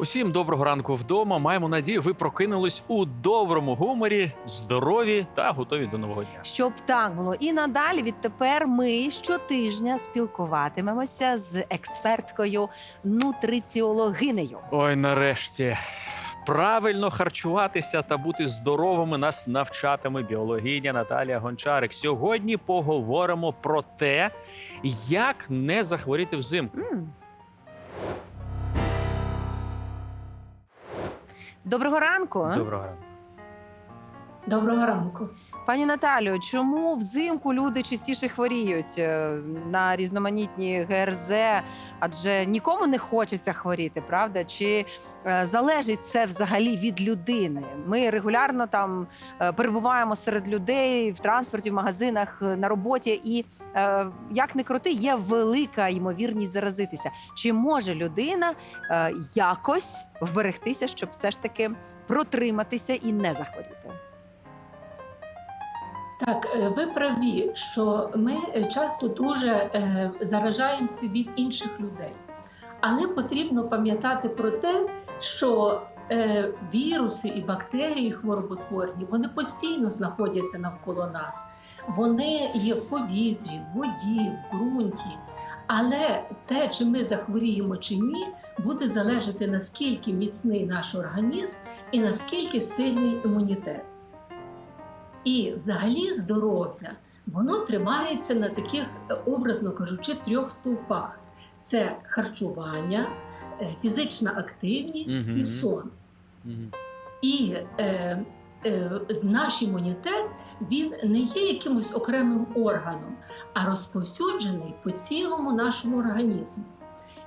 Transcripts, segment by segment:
Усім доброго ранку вдома. Маємо надію, ви прокинулись у доброму гуморі, здорові та готові до нового дня. Щоб так було і надалі, відтепер ми щотижня спілкуватимемося з експерткою нутриціологинею. Ой, нарешті. Правильно харчуватися та бути здоровими нас навчатиме біологиня Наталія Гончарик. Сьогодні поговоримо про те, як не захворіти взимку. М. Доброго ранку, Доброго ранку. Доброго ранку. Пані Наталю. Чому взимку люди частіше хворіють е, на різноманітні ГРЗ? Адже нікому не хочеться хворіти, правда? Чи е, залежить це взагалі від людини? Ми регулярно там е, перебуваємо серед людей в транспорті, в магазинах, на роботі, і як не крути, є велика ймовірність заразитися. Чи може людина якось вберегтися, щоб все ж таки протриматися і не захворіти? Так, е, ви праві, що ми часто дуже е, заражаємося від інших людей. Але потрібно пам'ятати про те, що е, віруси і бактерії хвороботворні вони постійно знаходяться навколо нас. Вони є в повітрі, в воді, в ґрунті. Але те, чи ми захворіємо чи ні, буде залежати наскільки міцний наш організм і наскільки сильний імунітет. І взагалі здоров'я воно тримається на таких, е, образно кажучи, трьох стовпах: це харчування, е, фізична активність Мгм. і сон. Мгм. І е, е, наш імунітет він не є якимось окремим органом, а розповсюджений по цілому нашому організму.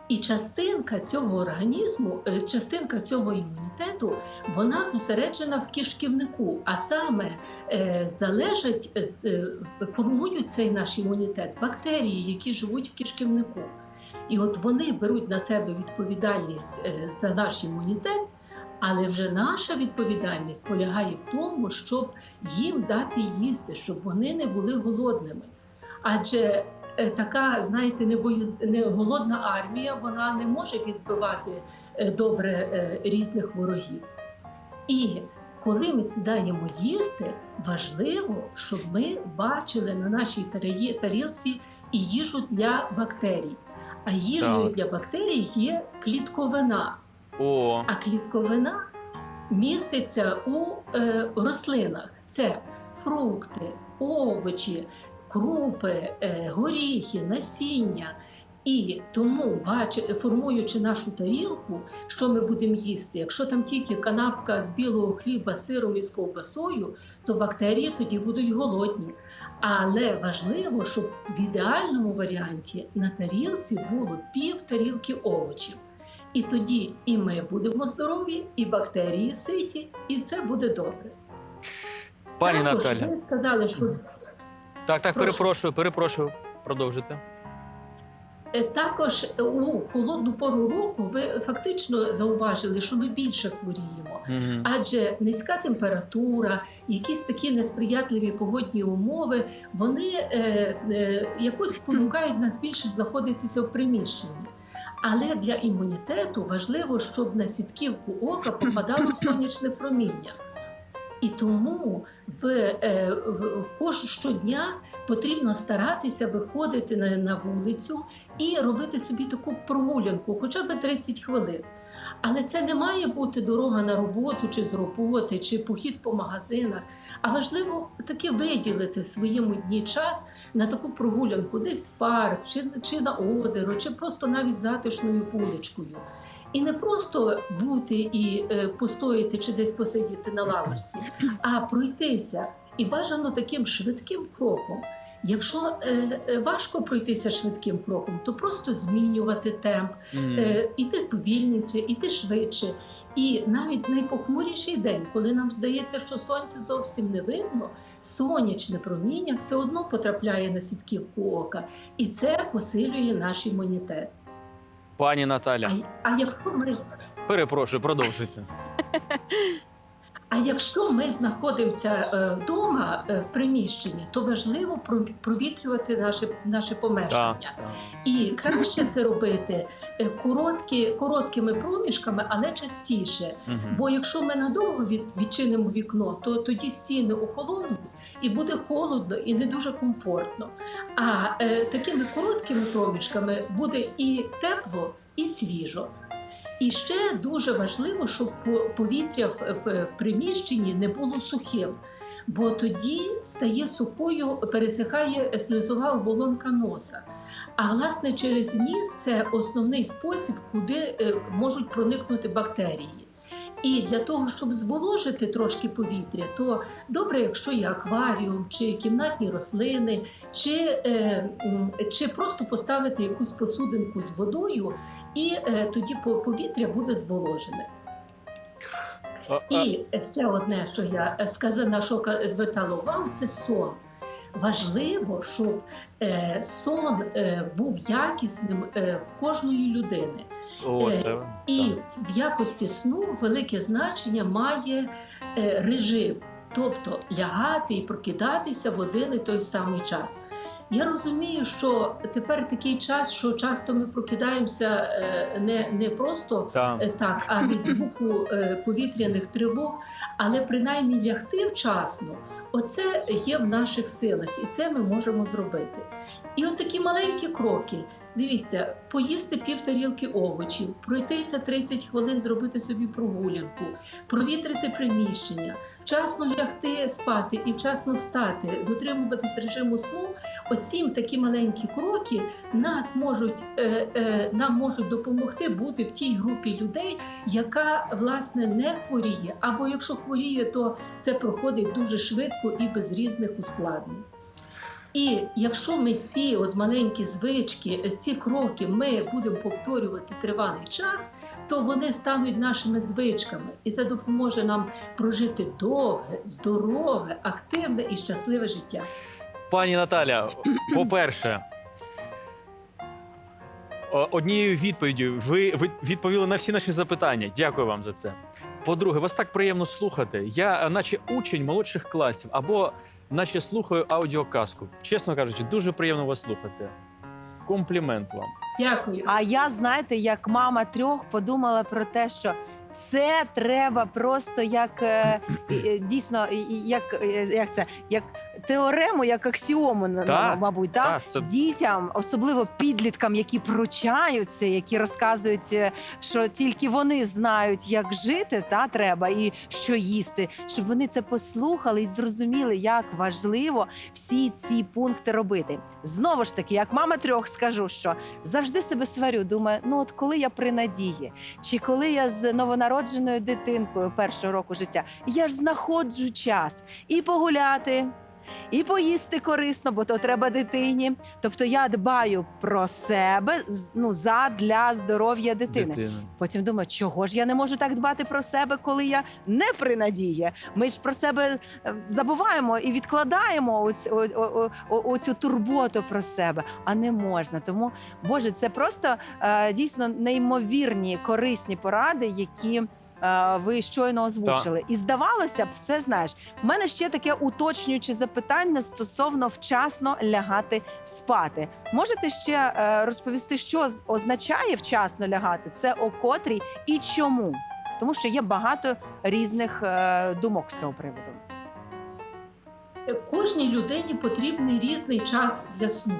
І частинка цього організму, е, частинка цього імунітету, вона зосереджена в кишківнику, а саме е, залежать, е, формують цей наш імунітет бактерії, які живуть в кишківнику. І от вони беруть на себе відповідальність за наш імунітет, але вже наша відповідальність полягає в тому, щоб їм дати їсти, щоб вони не були голодними. Адже така, знаєте, не, боєз... не голодна армія, вона не може відбивати е, добре е, різних ворогів. І коли ми сідаємо їсти, важливо, щоб ми бачили на нашій тарі- тарілці і їжу для бактерій. А їжею Так. для бактерій є клітковина. О, А клітковина міститься у е, рослинах: це фрукти, овочі, крупи, е, горіхи, насіння. І тому, бач, формуючи нашу тарілку, що ми будемо їсти, якщо там тільки канапка з білого хліба, з сиром і з ковбасою, то бактерії тоді будуть голодні. Але важливо, щоб в ідеальному варіанті на тарілці було пів тарілки овочів. І тоді і ми будемо здорові, і бактерії ситі, і все буде добре. пані Також Наталя. Ви сказали, що Так, так, Прошу. перепрошую, перепрошую. Продовжуйте. е, також у холодну пору року ви фактично зауважили, що ми більше хворіємо. Мгм. Адже низька температура, якісь такі несприятливі погодні умови, вони е, е, якось спонукають нас більше знаходитися в приміщенні. Але для імунітету важливо, щоб на сітківку ока попадало сонячне проміння. І тому в, е, в- щодня потрібно старатися виходити на, на вулицю і робити собі таку прогулянку, хоча б 30 хвилин. Але це не має бути дорога на роботу чи з роботи, чи похід по магазинах. А важливо таки виділити в своєму дні час на таку прогулянку, десь в парк, чи, чи на озеро, чи просто навіть затишною вуличкою. І не просто бути і е, постояти чи десь посидіти на лавочці, а пройтися. І бажано таким швидким кроком. Якщо е, е, важко пройтися швидким кроком, то просто змінювати темп, е, іти повільніше, іти швидше. І навіть найпохмуріший день, коли нам здається, що сонце зовсім не видно, сонячне проміння все одно потрапляє на сітківку ока, і це посилює наш імунітет. Пані Наталя, А, а якщо ми перепрошую, продовжуйте. А якщо ми знаходимося вдома в приміщенні, то важливо про- провітрювати наше, наше помешкання. Так. І краще це робити е, короткі, короткими проміжками, але частіше. Мгм. Бо якщо ми надовго від, відчинимо вікно, то тоді стіни охолонуть і буде холодно і не дуже комфортно. А е, такими короткими проміжками буде і тепло, і свіжо. І ще дуже важливо, щоб повітря в е, приміщенні не було сухим, бо тоді стає сухою, пересихає слизова оболонка носа. А власне через ніс це основний спосіб, куди е, можуть проникнути бактерії. І для того, щоб зволожити трошки повітря, то добре, якщо є акваріум, чи кімнатні рослини, чи, е, чи просто поставити якусь посудинку з водою, і е, тоді повітря буде зволожене. І ще одне, що я е, сказала, на що звертала увагу, це сон. Важливо, щоб е, сон е, був якісним е, в кожної людини. О, е, це І так. в якості сну велике значення має е, режим, тобто лягати і прокидатися в один і той самий час. Я розумію, що тепер такий час, що часто ми прокидаємося е, не, не просто Так. Е, Так, а від звуку е, повітряних тривог, але принаймні лягти вчасно, оце є в наших силах, і це ми можемо зробити. І от такі маленькі кроки. Дивіться, поїсти пів тарілки овочів, пройтися 30 хвилин, зробити собі прогулянку, провітрити приміщення, вчасно лягти спати і вчасно встати, дотримуватись режиму сну. Оці такі маленькі кроки нас можуть, е, е, нам можуть допомогти бути в тій групі людей, яка власне не хворіє, або якщо хворіє, то це проходить дуже швидко і без різних ускладнень. І якщо ми ці от маленькі звички, ці кроки ми будемо повторювати тривалий час, то вони стануть нашими звичками, і це допоможе нам прожити довге, здорове, активне і щасливе життя. Пані Наталя, по-перше, однією відповіддю ви відповіли на всі наші запитання. Дякую вам за це. По-друге, вас так приємно слухати. Я, е, наче учень молодших класів, або наче слухаю аудіоказку. Чесно кажучи, дуже приємно вас слухати. Комплімент вам. Дякую. А я, знаєте, як мама трьох подумала про те, що це треба просто як е, е, дійсно, як, е, як це, як теорему, як аксіому, на- Так, мабуть, так? Так, це Дітям, особливо підліткам, які пручаються, які розказують, е, що тільки вони знають, як жити, та треба і що їсти, щоб вони це послухали і зрозуміли, як важливо всі ці пункти робити. Знову ж таки, як мама трьох, скажу, що завжди себе сварю. Думаю, ну от коли я при надії, чи коли я з новонародженою дитинкою першого року життя, я ж знаходжу час і погуляти. І поїсти корисно, бо то треба дитині. Тобто я дбаю про себе ну, задля здоров'я дитини. дитина. Потім думаю, чого ж я не можу так дбати про себе, коли я не при надії. Ми ж про себе е, забуваємо і відкладаємо ось, о, о, о, оцю турботу про себе, а не можна. Тому, Боже, це просто е, дійсно неймовірні корисні поради, які. Е, Ви щойно озвучили, і здавалося б, все знаєш. У мене ще таке уточнююче запитання стосовно вчасно лягати спати. Можете ще е, розповісти, що з- означає вчасно лягати? Це о котрій і чому? Тому що є багато різних е, думок з цього приводу. Кожній людині потрібний різний час для сну.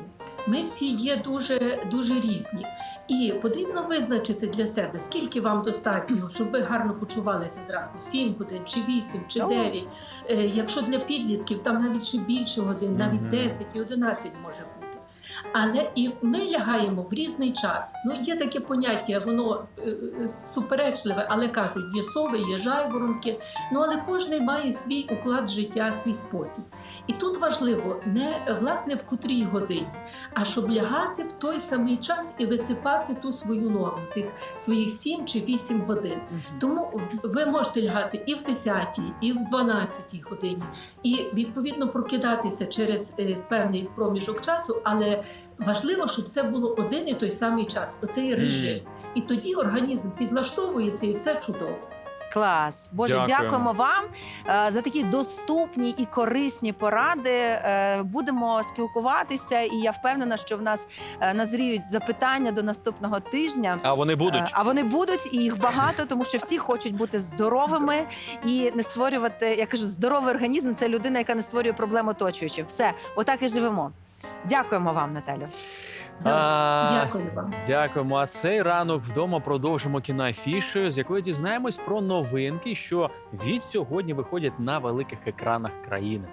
Ми всі є дуже дуже різні, і потрібно визначити для себе, скільки вам достатньо, щоб ви гарно почувалися зранку: 7 годин, чи 8, чи О. 9. Е, Якщо для підлітків, там навіть ще більше годин, навіть Мгм. 10 і 11 може бути. Але і ми лягаємо в різний час. Ну є таке поняття, воно е, е, суперечливе, але кажуть, є сови, є жайворонки. Ну але кожен має свій уклад життя, свій спосіб. І тут важливо не власне в котрій годині, а щоб лягати в той самий час і висипати ту свою норму, тих своїх 7 чи 8 годин. Тому ви можете лягати і в 10, і в 12 годині, і відповідно прокидатися через е, певний проміжок часу, але важливо, щоб це було один і той самий час, оцей режим. І тоді організм підлаштовується і все чудово. Клас. Боже, Дякуємо. дякуємо вам е, за такі доступні і корисні поради. Е, Будемо спілкуватися, і я впевнена, що в нас е, назріють запитання до наступного тижня. А вони будуть. Е, А вони будуть, і їх багато, тому що всі хочуть бути здоровими і не створювати. Я кажу, здоровий організм це людина, яка не створює проблем оточуючих. Все, отак і живемо. Дякуємо вам, Наталю. А, Дякую вам. Дякуємо. А цей ранок вдома продовжимо кіноафішею, з якої дізнаємось про новинки, що від сьогодні виходять на великих екранах країни.